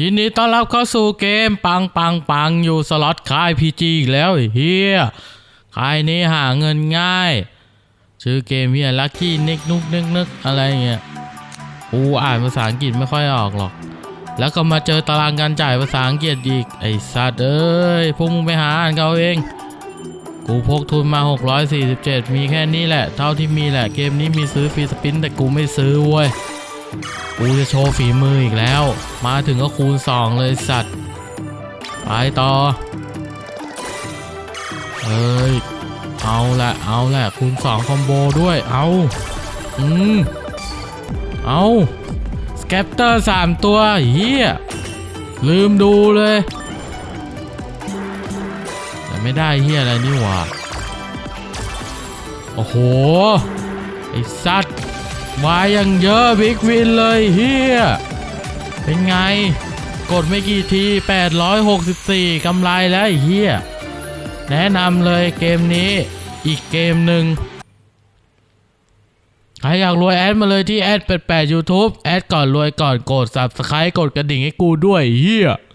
ยินดีต้อนรับเข้าสู่เกมปังปังปังอยู่สล็อตค่ายพีจีอีกแล้วเฮียค่ายนี้หาเงินง่าย ชื่อเกมเฮียลัคกี้นิกนุกนึกนึกอะไรเงี้ยกูอ่านภาษาอังกฤษไม่ค่อยออกหรอก แล้วก็มาเจอตารางการจ่ายภาษาอังกฤษอีก ไอ้สัตว์เอ้ยพวกมึงไปหาอ่านเขาเอง กูพกทุนมา 647 มีแค่นี้แหละ เท่าที่มีแหละเกมนี้มีซื้อฟรีสปินแต่กูไม่ซื้อเว้ย กูจะโชว์ฝีมืออีกแล้ว มาถึงก็คูณ2เลยสัตว์ ไปต่อเฮ้ย เอาละเอาละคูณ2คอมโบด้วย เอาอืม เอาสแกปเตอร์3ตัวเฮียลืมดูเลย แต่ไม่ได้เฮียอะไรนี่หว่า โอ้โห ไอ้สัตว์ วายยังเยอะบิ๊กวินเลยเฮียเป็นไง กดไม่กี่ที 864 กำไรแล้วเฮียแนะนำเลยเกมนี้อีกเกมหนึ่งใครอยากรวยแอดมาเลยที่แอด88 YouTube แอดก่อนรวยก่อนกด Subscribe กดกระดิ่งให้กูด้วยเฮีย